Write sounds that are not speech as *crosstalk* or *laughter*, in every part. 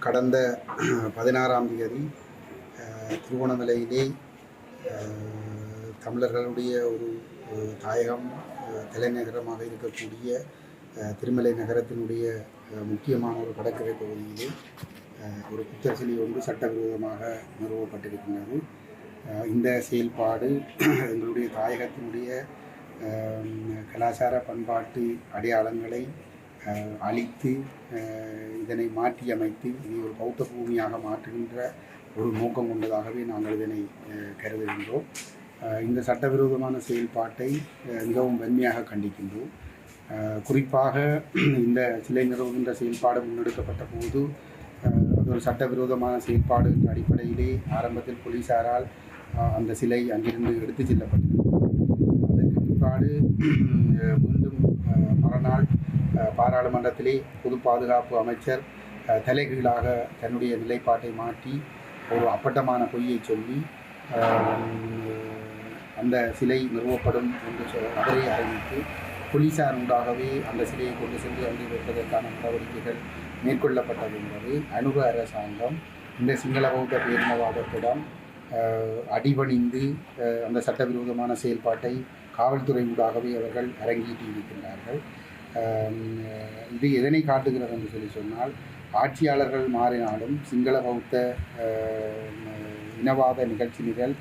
கடந்த பதினாறாம் தேதி திருவோணமலையிலே தமிழர்களுடைய ஒரு தாயகம் தலைநகரமாக இருக்கக்கூடிய திருமலை நகரத்தினுடைய முக்கியமான ஒரு கடற்கரை பகுதியிலே ஒரு புத்தர் ஒன்று சட்டவிரோதமாக நிறுவப்பட்டிருக்கின்றது இந்த செயல்பாடு எங்களுடைய தாயகத்தினுடைய கலாச்சார பண்பாட்டு அடையாளங்களை அழித்து இதனை இதனை மாற்றியமைத்து இதை ஒரு பௌத்த பூமியாக மாற்றுகின்ற ஒரு நோக்கம் கொண்டதாகவே நாங்கள் இதனை கருதுகின்றோம். இந்த சட்டவிரோதமான செயல்பாட்டை மிகவும் வன்மையாக கண்டிக்கின்றோம். குறிப்பாக *clears throat* இந்த சிலை நிறுவுகின்ற செயல்பாடு முன்னெடுக்கப்பட்ட போது அது ஒரு சட்டவிரோதமான செயல்பாடு என்ற அடிப்படையிலே ஆரம்பத்தில் போலீசாரால் அந்த சிலை அங்கிருந்து எடுத்துச் செல்லப்பட்டது. பிற்பாடு மீண்டும் மறுநாள் பாராளுமன்றத்திலே பொது பாதுகாப்பு அமைச்சர் தலைகீழாக தன்னுடைய நிலைப்பாட்டை மாற்றி ஒரு அப்பட்டமான பொய்யை சொல்லி அந்த சிலை நிறுவப்படும் என்று சொ- அவரே அறிவித்து போலீசார் ஊடாகவே அந்த சிலையை கொண்டு சென்று அங்கே வைப்பதற்கான நடவடிக்கைகள் மேற்கொள்ளப்பட்டது என்பது அனுப அரசாங்கம் இந்த சிங்கள பௌத்த பேரினவாதத்திடம் அடிபணிந்து அந்த சட்டவிரோதமான செயல்பாட்டை காவல்துறை ஊடாகவே அவர்கள் அரங்கேற்றி இருக்கின்றார்கள். இது எதனை காட்டுகிறது என்று சொல்லி சொன்னால் ஆட்சியாளர்கள் மாறினாலும் சிங்கள பௌத்த இனவாத நிகழ்ச்சிகள் நிரல்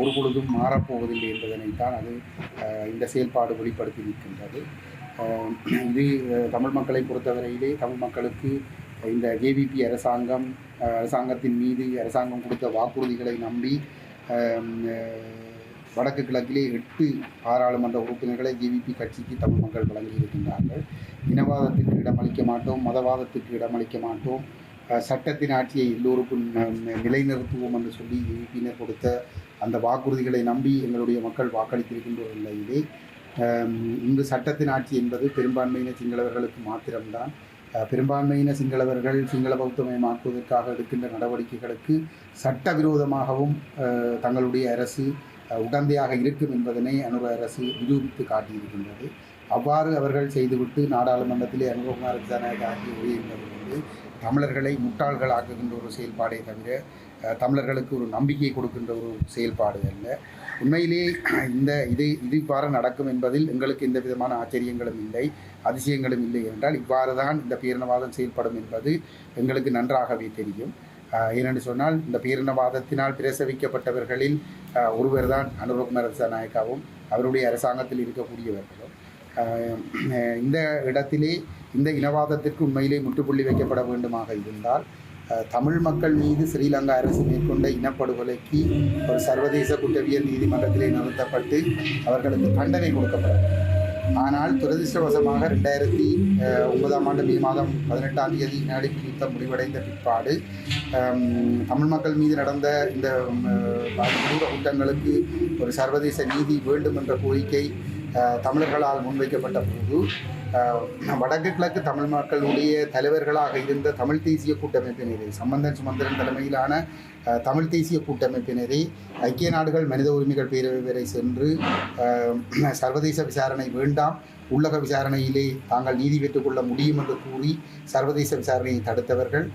ஒரு பொழுதும் மாறப்போவதில்லை என்பதனைத்தான் அது இந்த செயல்பாடு வெளிப்படுத்தி நிற்கின்றது. இது தமிழ் மக்களை பொறுத்தவரையிலே தமிழ் மக்களுக்கு இந்த ஜேவிபி அரசாங்கம் அரசாங்கத்தின் மீது அரசாங்கம் கொடுத்த வாக்குறுதிகளை நம்பி வடக்கு கிழக்கிலே எட்டு பாராளுமன்ற உறுப்பினர்களை ஜேவிபி கட்சிக்கு தமிழ் மக்கள் வழங்கி இருக்கின்றார்கள். இனவாதத்திற்கு இடமளிக்க மாட்டோம் மதவாதத்திற்கு இடமளிக்க மாட்டோம். சட்டத்தின் ஆட்சியை எல்லோருக்கும் நிலைநிறுத்துவோம் என்று சொல்லி ஜேவிபியினர் கொடுத்த அந்த வாக்குறுதிகளை நம்பி எங்களுடைய மக்கள் வாக்களித்திருக்கின்ற ஒரு நிலையிலே இங்கு சட்டத்தின் ஆட்சி என்பது பெரும்பான்மையின சிங்களவர்களுக்கு மாத்திரம்தான். பெரும்பான்மையின சிங்களவர்கள் சிங்கள பௌத்தமயமாக்குவதற்காக எடுக்கின்ற நடவடிக்கைகளுக்கு சட்டவிரோதமாகவும் தங்களுடைய அரசு உடந்தையாக இருக்கும் என்பதனை அனுர அரசு நிரூபித்து காட்டியிருக்கின்றது. அவ்வாறு அவர்கள் செய்துவிட்டு நாடாளுமன்றத்திலே அனுபவகுமார் ஜனநாயக ஆகிய உரையின்பது வந்து தமிழர்களை முட்டாள்களாக்குகின்ற ஒரு செயல்பாடே தவிர தமிழர்களுக்கு ஒரு நம்பிக்கை கொடுக்கின்ற ஒரு செயல்பாடு அல்ல. உண்மையிலே இந்த இது இது இவ்வாறு நடக்கும் என்பதில் எங்களுக்கு எந்த விதமான ஆச்சரியங்களும் இல்லை அதிசயங்களும் இல்லை என்றால் இவ்வாறு தான் இந்த பேரினவாதம் செயல்படும் என்பது எங்களுக்கு நன்றாகவே தெரியும். ஏனென்று சொன்னால் இந்த பேரினவாதத்தினால் பிரசவிக்கப்பட்டவர்களில் ஒருவர் தான் அனுரகுமார நாயக்காவும் அவருடைய அரசாங்கத்தில் இருக்கக்கூடியவர்களும். இந்த இடத்திலே இந்த இனவாதத்திற்கு உண்மையிலே முற்றுப்புள்ளி வைக்கப்பட வேண்டுமாக இருந்தால் தமிழ் மக்கள் மீது ஸ்ரீலங்கா அரசு மேற்கொண்ட இனப்படுகொலைக்கு ஒரு சர்வதேச குற்றவியல் நீதிமன்றத்திலே நிறுத்தப்பட்டு அவர்களுக்கு தண்டனை கொடுக்கப்படும். ஆனால் துரதிருஷ்டவசமாக ரெண்டாயிரத்தி ஒன்பதாம் ஆண்டு மே மாதம் பதினெட்டாம் தேதி நடிப்பு யுத்தம் முடிவடைந்த பிற்பாடு தமிழ் மக்கள் மீது நடந்த இந்த ம், குற்றங்களுக்கு ஒரு சர்வதேச நீதி வேண்டும் என்ற கோரிக்கை தமிழர்களால் முன்வைக்கப்பட்ட போது வடக்கு கிழக்கு தமிழ் மக்களுடைய தலைவர்களாக இருந்த தமிழ் தேசிய கூட்டமைப்பினரை சம்பந்தன் சுமந்திரன் தலைமையிலான தமிழ் தேசிய கூட்டமைப்பினரை ஐக்கிய நாடுகள் மனித உரிமைகள் பேரவை வரை சென்று சர்வதேச விசாரணை வேண்டாம் உள்ளக விசாரணையிலே தாங்கள் நீதி பெற்றுக்கொள்ள முடியும் என்று கூறி சர்வதேச விசாரணையை தடுத்தவர்கள்.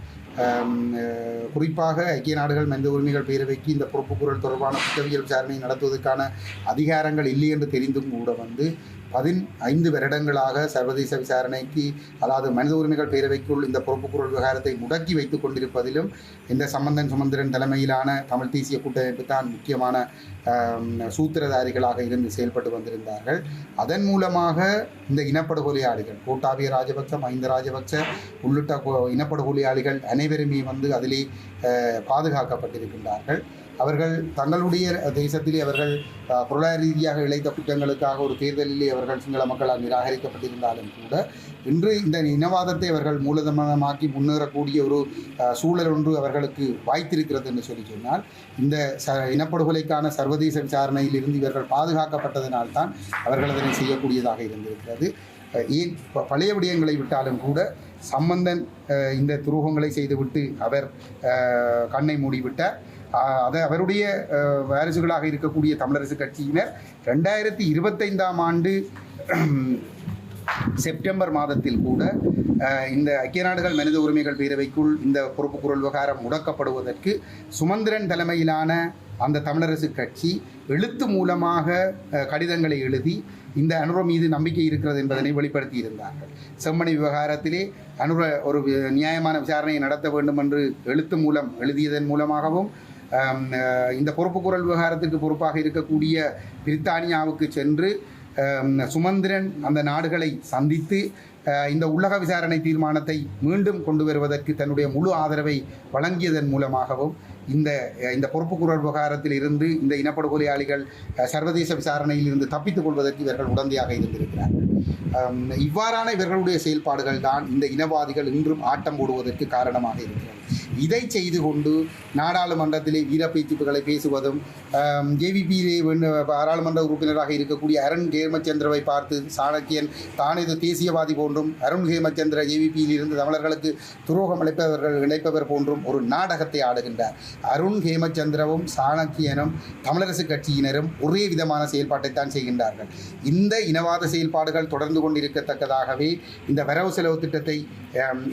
குறிப்பாக ஐக்கிய நாடுகள் மனித உரிமைகள் பேரவைக்கு இந்த பொறுப்புக்குரல் தொடர்பான குற்றவியல் விசாரணை நடத்துவதற்கான அதிகாரங்கள் இல்லை என்று தெரிந்தும் கூட வந்து பதின் ஐந்து வருடங்களாக சர்வதேச விசாரணைக்கு அதாவது மனித உரிமைகள் பேரவைக்குள் இந்த பொறுப்புக்குரல் விவகாரத்தை முடக்கி வைத்துக் கொண்டிருப்பதிலும் இந்த சம்பந்தன் சுமந்திரன் தலைமையிலான தமிழ் தேசிய கூட்டமைப்பு தான் முக்கியமான சூத்திரதாரிகளாக இருந்து செயல்பட்டு வந்திருந்தார்கள். அதன் மூலமாக இந்த இனப்படுகொலையாளிகள் கோட்டாபிய ராஜபக்ச மஹிந்த ராஜபக்ச உள்ளிட்ட இனப்படுகொலையாளிகள் அனைவருமே வந்து அதிலே பாதுகாக்கப்பட்டிருக்கின்றார்கள். அவர்கள் தங்களுடைய தேசத்திலே அவர்கள் பொருளாதார ரீதியாக இழைத்த குற்றங்களுக்காக ஒரு தேர்தலிலே அவர்கள் சிங்கள மக்களால் நிராகரிக்கப்பட்டிருந்தாலும் கூட இன்று இந்த இனவாதத்தை அவர்கள் மூலதனமாக்கி முன்னேறக்கூடிய ஒரு சூழல் ஒன்று அவர்களுக்கு வாய்த்திருக்கிறது என்று சொல்லி சொன்னால் இந்த ச இனப்படுகொலைக்கான சர்வதேச விசாரணையிலிருந்து இவர்கள் பாதுகாக்கப்பட்டதனால்தான் அவர்கள் அதனை செய்யக்கூடியதாக இருந்திருக்கிறது. ஏன் ப- பழைய விடயங்களை விட்டாலும் கூட சம்பந்தன் இந்த துரோகங்களை செய்துவிட்டு அவர் கண்ணை மூடிவிட்டார். அது அவருடைய வாரிசுகளாக இருக்கக்கூடிய தமிழரசு கட்சியினர் ரெண்டாயிரத்தி இருபத்தைந்தாம் ஆண்டு செப்டம்பர் மாதத்தில் கூட இந்த ஐக்கிய நாடுகள் மனித உரிமைகள் பேரவைக்குள் இந்த பொறுப்புக்குரல் விவகாரம் முடக்கப்படுவதற்கு சுமந்திரன் தலைமையிலான அந்த தமிழரசு கட்சி எழுத்து மூலமாக கடிதங்களை எழுதி இந்த அனுர மீது நம்பிக்கை இருக்கிறது என்பதனை வெளிப்படுத்தி இருந்தார்கள். செம்மணி விவகாரத்திலே அனுர ஒரு நியாயமான விசாரணையை நடத்த வேண்டும் என்று எழுத்து மூலம் எழுதியதன் மூலமாகவும் இந்த பொறுப்பு இந்த பொறுப்புக்குரல் விவகாரத்திற்கு பொறுப்பாக இருக்கக்கூடிய பிரித்தானியாவுக்கு சென்று சுமந்திரன் அந்த நாடுகளை சந்தித்து இந்த உள்ளக விசாரணை தீர்மானத்தை மீண்டும் கொண்டு வருவதற்கு தன்னுடைய முழு ஆதரவை வழங்கியதன் மூலமாகவும் இந்த இந்த இந்த பொறுப்புக்குரல் விவகாரத்தில் இருந்து இந்த இனப்படுகொலையாளிகள் சர்வதேச விசாரணையில் இருந்து தப்பித்துக் கொள்வதற்கு இவர்கள் உடந்தையாக இருந்திருக்கிறார்கள். இவ்வாறான இவர்களுடைய செயல்பாடுகள் தான் இந்த இனவாதிகள் இன்றும் ஆட்டம் போடுவதற்கு காரணமாக இருக்கிறது. இதை செய்து கொண்டு நாடாளுமன்றத்திலே வீரப்பேச்சுப்புகளை பேசுவதும் ஜேவிபியிலே பாராளுமன்ற உறுப்பினராக இருக்கக்கூடிய அருண் ஹேமச்சந்திரவை பார்த்து சாணக்கியன் தானே இது தேசியவாதி போன்றும் அருண் ஹேமச்சந்திர ஜேவிபியில் இருந்து தமிழர்களுக்கு துரோகம் இழைப்பவர்கள் இழைப்பவர் போன்றும் ஒரு நாடகத்தை ஆடுகின்றார். அருண் ஹேமச்சந்திரவும் சாணக்கியனும் தமிழரசு கட்சியினரும் ஒரே விதமான செயல்பாட்டைத்தான் செய்கின்றார்கள். இந்த இனவாத செயல்பாடுகள் தொடர்ந்து கொண்டிருக்கத்தக்கதாகவே இந்த வரவு செலவு திட்டத்தை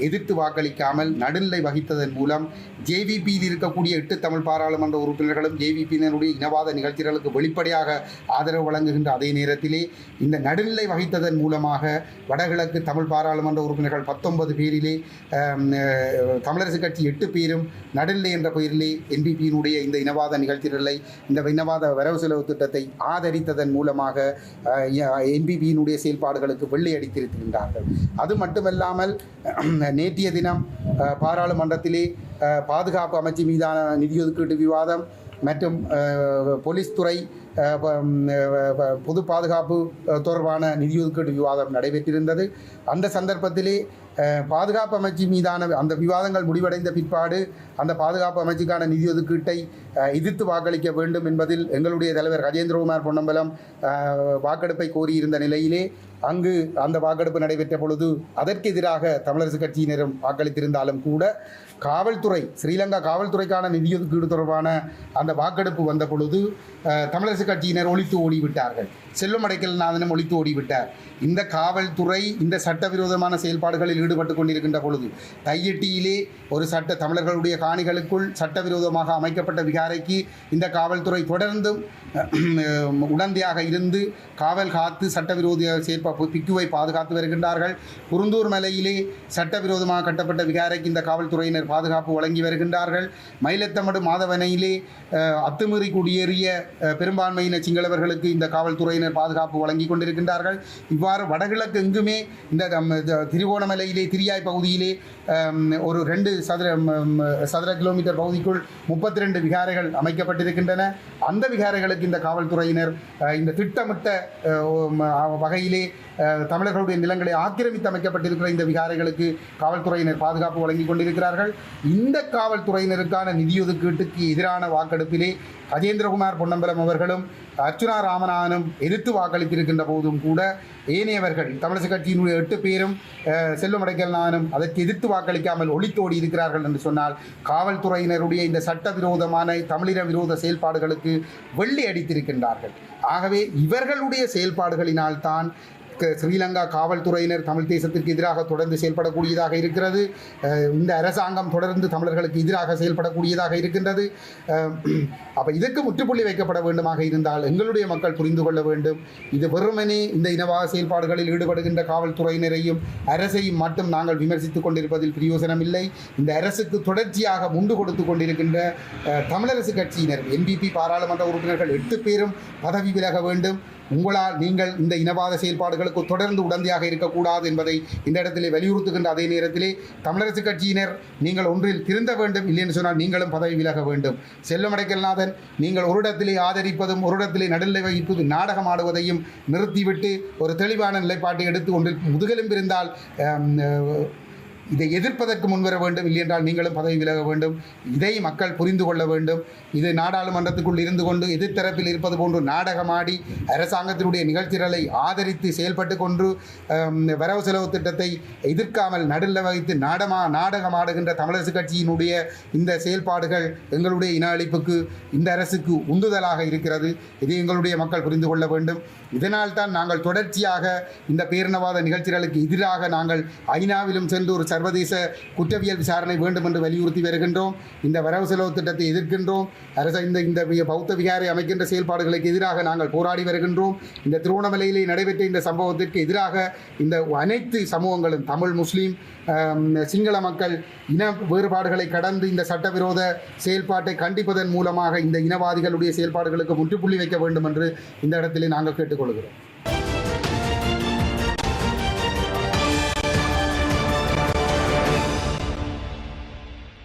எதிர்த்து வாக்களிக்காமல் நடுநிலை வகித்ததன் மூலம் ஜேவிபியில் இருக்கக்கூடிய எட்டு தமிழ் பாராளுமன்ற உறுப்பினர்களும் ஜேவிபியினருடைய இனவாத நிகழ்ச்சிகளுக்கு வெளிப்படையாக ஆதரவு வழங்குகின்ற அதே நேரத்திலே இந்த நடுநிலை வகித்ததன் மூலமாக வடகிழக்கு தமிழ் பாராளுமன்ற உறுப்பினர்கள் பத்தொன்பது பேரிலே தமிழரசு கட்சி எட்டு பேரும் நடுநிலை என்ற பெயரிலே என்பிபியினுடைய இந்த இனவாத நிகழ்ச்சிகளை இந்த இனவாத வரவு செலவு திட்டத்தை ஆதரித்ததன் மூலமாக என்பிபியினுடைய செயல்பாடுகளுக்கு வெள்ளி அடித்திருக்கின்றார்கள் அது மட்டுமல்லாமல் *clears throat* நேற்றைய தினம் பாராளுமன்றத்திலே பாதுகாப்பு அமைச்சு மீதான நிதி ஒதுக்கீட்டு விவாதம் மற்றும் போலீஸ் துறை பொது பாதுகாப்பு தொடர்பான நிதி ஒதுக்கீடு விவாதம் நடைபெற்றிருந்தது. அந்த சந்தர்ப்பத்திலே பாதுகாப்பு அமைச்சு மீதான அந்த விவாதங்கள் முடிவடைந்த பிற்பாடு அந்த பாதுகாப்பு அமைச்சுக்கான நிதி ஒதுக்கீட்டை எதிர்த்து வாக்களிக்க வேண்டும் என்பதில் எங்களுடைய தலைவர் கஜேந்திரகுமார் பொன்னம்பலம் வாக்கெடுப்பை கோரியிருந்த நிலையிலே அங்கு அந்த வாக்கெடுப்பு நடைபெற்ற பொழுது அதற்கு எதிராக தமிழரசு கட்சியினரும் வாக்களித்திருந்தாலும் கூட காவல்துறை ஸ்ரீலங்கா காவல்துறைக்கான நிதி ஒதுக்கீடு தொடர்பான அந்த வாக்கெடுப்பு வந்த பொழுது தமிழரசு கட்சியினர் ஒழித்து ஓடிவிட்டார்கள். செல்வம் அடைக்கல்நாதனும் ஒழித்து ஓடிவிட்டார். இந்த காவல்துறை இந்த சட்டவிரோதமான செயல்பாடுகளில் ஈடுபட்டு கொண்டிருக்கின்ற பொழுது தையிட்டியிலே ஒரு சட்ட தமிழர்களுடைய காணிகளுக்குள் சட்டவிரோதமாக அமைக்கப்பட்ட விகாரைக்கு இந்த காவல்துறை தொடர்ந்தும் உடந்தையாக இருந்து காவல் காத்து சட்டவிரோத சேர்ப்ப பிக்குவை பாதுகாத்து வருகின்றார்கள். குருந்தூர் மலையிலே சட்டவிரோதமாக கட்டப்பட்ட விகாரைக்கு இந்த காவல்துறையினர் பாதுகாப்பு வழங்கி வருகின்றார்கள். மயிலத்தமடு மாதவனையிலே அத்துமீறி குடியேறிய பெரும்பான்மையின சிங்களவர்களுக்கு இந்த காவல்துறையினர் பாதுகாப்பு வழங்கி கொண்டிருக்கின்றார்கள். இவ்வாறு வடகிழக்கு எங்குமே இந்த நம்ம இந்த திரியாய் பகுதியிலே ஒரு ரெண்டு சதுர சதுர கிலோமீட்டர் பகுதிக்குள் முப்பத்தி ரெண்டு விகாரைகள் அமைக்கப்பட்டிருக்கின்றன. அந்த விகாரைகளுக்கு இந்த காவல்துறையினர் இந்த திட்டமிட்ட வகையிலே தமிழர்களுடைய நிலங்களை ஆக்கிரமித்து அமைக்கப்பட்டிருக்கிற இந்த விகாரைகளுக்கு காவல்துறையினர் பாதுகாப்பு வழங்கி கொண்டிருக்கிறார்கள். இந்த காவல்துறையினருக்கான நிதி ஒதுக்கீட்டுக்கு எதிரான வாக்கெடுப்பிலே கஜேந்திரகுமார் பொன்னம்பலம் அவர்களும் அர்ச்சுனா ராமநாதனும் எதிர்த்து வாக்களித்திருக்கின்ற போதும் கூட ஏனையவர்கள் தமிழக கட்சியினுடைய எட்டு பேரும் அஹ், செல்வம் அடைக்கல்நாதனும் அதற்கு எதிர்த்து வாக்களிக்காமல் ஒளித்தோடி இருக்கிறார்கள் என்று சொன்னால் காவல்துறையினருடைய இந்த சட்டவிரோதமான தமிழின விரோத செயல்பாடுகளுக்கு வெள்ளி அடித்திருக்கின்றார்கள். ஆகவே இவர்களுடைய செயல்பாடுகளினால் தான் ஸ்ரீலங்கா காவல்துறையினர் தமிழ் தேசத்திற்கு எதிராக தொடர்ந்து செயல்படக்கூடியதாக இருக்கிறது. இந்த அரசாங்கம் தொடர்ந்து தமிழர்களுக்கு எதிராக செயல்படக்கூடியதாக இருக்கின்றது. அப்போ இதற்கு முற்றுப்புள்ளி வைக்கப்பட வேண்டுமாக இருந்தால் எங்களுடைய மக்கள் புரிந்து கொள்ள வேண்டும். இது வெறுமனே இந்த இனவாக செயல்பாடுகளில் ஈடுபடுகின்ற காவல்துறையினரையும் அரசையும் மட்டும் நாங்கள் விமர்சித்துக் கொண்டிருப்பதில் பிரயோசனம் இல்லை இந்த அரசுக்கு தொடர்ச்சியாக முண்டு கொடுத்து கொண்டிருக்கின்ற தமிழரசு கட்சியினர் என்பிபி பாராளுமன்ற உறுப்பினர்கள் எட்டு பேரும் பதவி விலக வேண்டும். உங்களால் நீங்கள் இந்த இனவாத செயல்பாடுகளுக்கு தொடர்ந்து உடந்தையாக இருக்கக்கூடாது என்பதை இந்த இடத்திலே வலியுறுத்துகின்ற அதே நேரத்திலே தமிழரசு கட்சியினர் நீங்கள் ஒன்றில் திருந்த வேண்டும் இல்லைன்னு சொன்னால் நீங்களும் பதவி விலக வேண்டும். செல்லமடைக்கல்நாதன் நீங்கள் ஒரு இடத்திலே ஆதரிப்பதும் ஒரு இடத்திலே நடுநிலை வகிப்பது நாடகம் ஆடுவதையும் நிறுத்திவிட்டு ஒரு தெளிவான நிலைப்பாட்டை எடுத்து ஒன்றில் முதுகெலும்பிருந்தால் இதை எதிர்ப்பதற்கு முன்வர வேண்டும் இல்லையென்றால் நீங்களும் பதவி விலக வேண்டும். இதை மக்கள் புரிந்து கொள்ள வேண்டும். இது நாடாளுமன்றத்துக்குள் இருந்து கொண்டு எதிர்த்தரப்பில் இருப்பது போன்று நாடகமாடி அரசாங்கத்தினுடைய நிகழ்ச்சிகளை ஆதரித்து செயல்பட்டு கொண்டு வரவு செலவு திட்டத்தை எதிர்க்காமல் நடுல வகித்து நாடமா நாடகமாடுகின்ற தமிழரசு கட்சியினுடைய இந்த செயல்பாடுகள் எங்களுடைய இன அழிப்புக்கு இந்த அரசுக்கு உந்துதலாக இருக்கிறது. இதை எங்களுடைய மக்கள் புரிந்து கொள்ள வேண்டும். இதனால் தான் நாங்கள் தொடர்ச்சியாக இந்த பேரினவாத நிகழ்ச்சிகளுக்கு எதிராக நாங்கள் ஐநாவிலும் சென்று ஒரு சர்வதேச குற்றவியல் விசாரணை வேண்டும் என்று வலியுறுத்தி வருகின்றோம். இந்த வரவு செலவு திட்டத்தை எதிர்க்கின்றோம். அரச இந்த இந்த பௌத்த விகாரை அமைக்கின்ற செயல்பாடுகளுக்கு எதிராக நாங்கள் போராடி வருகின்றோம். இந்த திருவண்ணாமலையிலே நடைபெற்ற இந்த சம்பவத்திற்கு எதிராக இந்த அனைத்து சமூகங்களும் தமிழ் முஸ்லீம் சிங்கள மக்கள் இன வேறுபாடுகளை கடந்து இந்த சட்டவிரோத செயல்பாட்டை கண்டிப்பதன் மூலமாக இந்த இனவாதிகளுடைய செயல்பாடுகளுக்கு முற்றுப்புள்ளி வைக்க வேண்டும் என்று இந்த இடத்திலே நாங்கள் கேட்டுக்கொள்கிறோம்.